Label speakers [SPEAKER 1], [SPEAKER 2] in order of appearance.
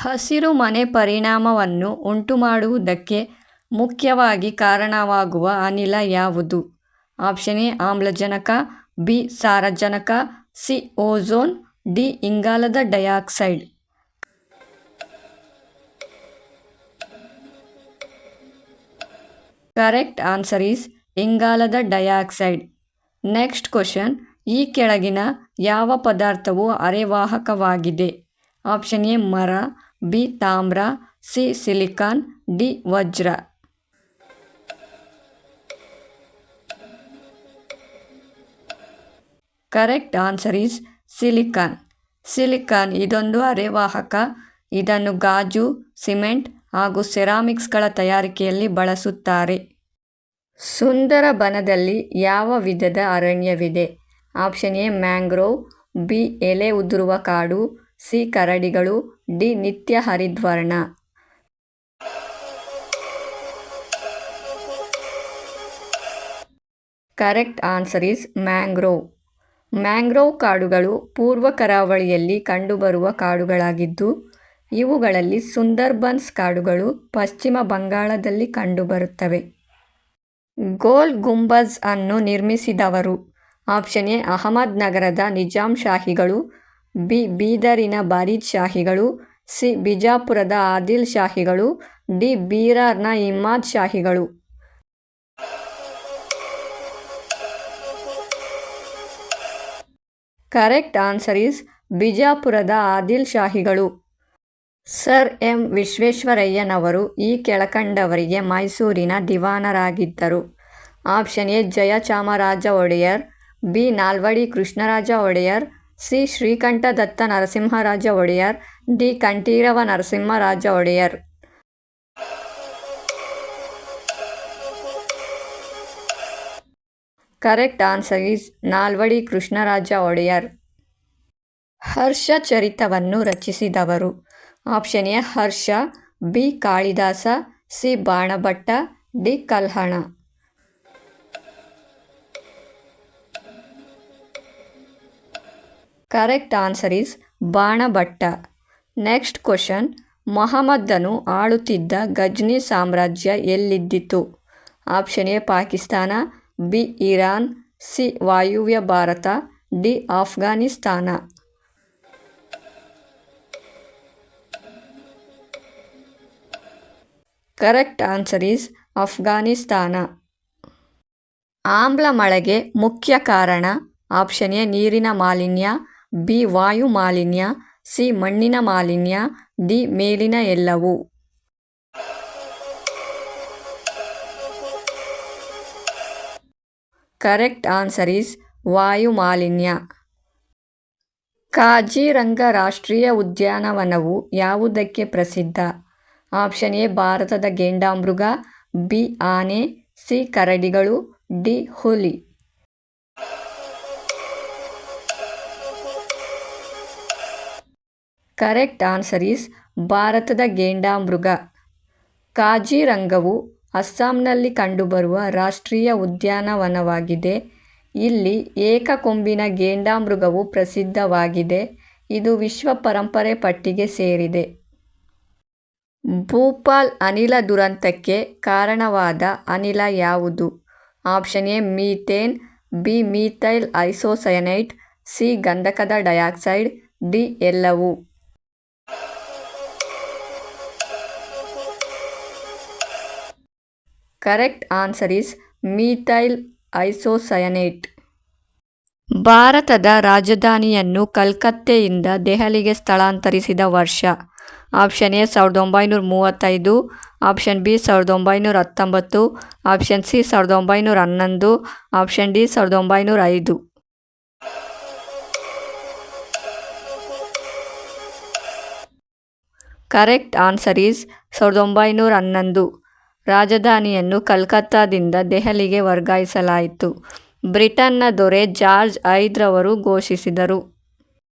[SPEAKER 1] ಹಸಿರುಮನೆ ಪರಿಣಾಮವನ್ನು ಉಂಟುಮಾಡುವುದಕ್ಕೆ ಮುಖ್ಯವಾಗಿ ಕಾರಣವಾಗುವ ಅನಿಲ ಯಾವುದು? ಆಪ್ಷನ್ ಎ, ಆಮ್ಲಜನಕ, ಬಿ, ಸಾರಜನಕ, ಸಿ ಓಝೋನ್ ಡಿ, ಇಂಗಾಲದ ಡೈಆಕ್ಸೈಡ್. ಕರೆಕ್ಟ್ ಆನ್ಸರ್ ಈಸ್ ಇಂಗಾಲದ ಡೈಆಕ್ಸೈಡ್. ನೆಕ್ಸ್ಟ್ ಕ್ವಶನ್, ಈ ಕೆಳಗಿನ ಯಾವ ಪದಾರ್ಥವು ಅರೆವಾಹಕವಾಗಿದೆ? ಆಪ್ಷನ್ ಎ, ಮರ ಬಿ ತಾಮ್ರ, ಸಿ ಸಿಲಿಕಾನ್, ಡಿ ವಜ್ರ. Correct answer is silicon. Silicon ಇದೊಂದು ಅರೆವಾಹಕ. ಇದನ್ನು ಗಾಜು, ಸಿಮೆಂಟ್ ಹಾಗೂ ಸೆರಾಮಿಕ್ಸ್ಗಳ ತಯಾರಿಕೆಯಲ್ಲಿ ಬಳಸುತ್ತಾರೆ. ಸುಂದರ ಬನದಲ್ಲಿ ಯಾವ ವಿಧದ ಅರಣ್ಯವಿದೆ? ಆಪ್ಷನ್ ಎ ಮ್ಯಾಂಗ್ರೋವ್, ಬಿ ಎಲೆ ಉದುರುವ ಕಾಡು ಸಿ ಕರಡಿಗಳು ಡಿ ನಿತ್ಯ ಹರಿದ್ವರ್ಣ. Correct answer is mangrove. Mangrove ಕಾಡುಗಳು ಪೂರ್ವ ಕರಾವಳಿಯಲ್ಲಿ ಕಂಡುಬರುವ ಕಾಡುಗಳಾಗಿದ್ದು, ಇವುಗಳಲ್ಲಿ ಸುಂದರ್ಬನ್ಸ್ ಕಾಡುಗಳು ಪಶ್ಚಿಮ ಬಂಗಾಳದಲ್ಲಿ ಕಂಡುಬರುತ್ತವೆ. ಗೋಲ್ ಗುಂಬಜ್ ಅನ್ನು ನಿರ್ಮಿಸಿದವರು. ಆಪ್ಷನ್ ಎ, ಅಹಮದ್ ನಗರದ ನಿಜಾಮ್ ಶಾಹಿಗಳು. ಬಿ, ಬೀದರಿನ ಬರೀದ್ ಶಾಹಿಗಳು, ಸಿ, ಬಿಜಾಪುರದ ಆದಿಲ್ ಶಾಹಿಗಳು, ಡಿ, ಬೀರಾರ್ನ ಇಮ್ಮಾದ್ ಶಾಹಿಗಳು. ಕರೆಕ್ಟ್ ಆನ್ಸರ್ ಈಸ್ ಬಿಜಾಪುರದ ಆದಿಲ್ ಶಾಹಿಗಳು. Sir M. ವಿಶ್ವೇಶ್ವರಯ್ಯನವರು ಈ ಕೆಳಕಂಡವರಿಗೆ ಮೈಸೂರಿನ ದಿವಾನರಾಗಿದ್ದರು. Option A, Jayachamaraja Wodeyar, B, Nalvadi Krishnaraja Wodeyar C. Srikantadatta Narasimharaja Wodeyar, D. Kanteerava Narasimharaja Wodeyar. Correct answer is Nalvadi Krishnaraja Wodeyar. Harsha ಚರಿತವನ್ನು ರಚಿಸಿದವರು. Option A, Harsha, B, Kalidasa, C, Banabhatta, D, Kalhana. Correct answer is Banabhatta. Next question, ಮೊಹಮ್ಮದನು ಆಳುತ್ತಿದ್ದ ಗಜ್ನಿ ಸಾಮ್ರಾಜ್ಯ ಎಲ್ಲಿದ್ದಿತು? Option A, Pakistan, B, Iran, C, ವಾಯುವ್ಯ Bharat, D, Afghanistan. Correct answer is Afghanistan ಆಮ್ಲ ಮಳೆಗೆ ಮುಖ್ಯ ಕಾರಣ, option A, ನೀರಿನ ಮಾಲಿನ್ಯ B ವಾಯು ಮಾಲಿನ್ಯ ಸಿ ಮಣ್ಣಿನ ಮಾಲಿನ್ಯ, ಡಿ ಮೇಲಿನ ಎಲ್ಲವೂ. ಕರೆಕ್ಟ್ ಆನ್ಸರ್ ಈಸ್ ವಾಯು ಮಾಲಿನ್ಯ ಕಾಜಿರಂಗ ರಾಷ್ಟ್ರೀಯ ಉದ್ಯಾನವನವು ಯಾವುದಕ್ಕೆ ಪ್ರಸಿದ್ಧ? ಆಪ್ಷನ್ ಎ, ಭಾರತದ ಗೇಂಡಾಮೃಗ, ಬಿ, ಆನೆ, ಸಿ, ಕರಡಿಗಳು, ಡಿ, ಹುಲಿ. ಕರೆಕ್ಟ್ ಆನ್ಸರ್ ಈಸ್ ಭಾರತದ ಗೇಂಡಾಮೃಗ ಕಾಜಿರಂಗವು ಅಸ್ಸಾಂನಲ್ಲಿ ಕಂಡುಬರುವ ರಾಷ್ಟ್ರೀಯ ಉದ್ಯಾನವನವಾಗಿದೆ. ಇಲ್ಲಿ ಏಕಕೊಂಬಿನ ಗೇಂಡಾಮೃಗವು ಪ್ರಸಿದ್ಧವಾಗಿದೆ. ಇದು ವಿಶ್ವ ಪರಂಪರೆ ಪಟ್ಟಿಗೆ ಸೇರಿದೆ. ಭೂಪಾಲ್ ಅನಿಲ ದುರಂತಕ್ಕೆ ಕಾರಣವಾದ ಅನಿಲ ಯಾವುದು? Option A, methane, B, methyl isocyanate, C, ಗಂಧಕದ ಡೈಆಕ್ಸೈಡ್, ಡಿ, ಎಲ್ಲವೂ. Correct answer is methyl isocyanate. ಭಾರತದ ರಾಜಧಾನಿಯನ್ನು ಕಲ್ಕತ್ತೆಯಿಂದ ದೆಹಲಿಗೆ ಸ್ಥಳಾಂತರಿಸಿದ ವರ್ಷ. ಆಪ್ಷನ್ ಎ ಸಾವಿರದ ಒಂಬೈನೂರ ಮೂವತ್ತೈದು, ಆಪ್ಷನ್ ಬಿ ಸಾವಿರದ ಒಂಬೈನೂರ ಹತ್ತೊಂಬತ್ತು, ಆಪ್ಷನ್ ಸಿ ಸಾವಿರದ ಒಂಬೈನೂರ ಹನ್ನೊಂದು, ಆಪ್ಷನ್ ಡಿ ಸಾವಿರದ ಒಂಬೈನೂರ ಐದು. ಕರೆಕ್ಟ್ ಆನ್ಸರ್ ಈಸ್ ಸಾವಿರದ ಒಂಬೈನೂರ ಹನ್ನೊಂದು. ರಾಜಧಾನಿಯನ್ನು ಕಲ್ಕತ್ತಾದಿಂದ ದೆಹಲಿಗೆ ವರ್ಗಾಯಿಸಲಾಯಿತು. ಬ್ರಿಟನ್ನ ದೊರೆ ಜಾರ್ಜ್ ಐದ್ರವರು ಘೋಷಿಸಿದರು.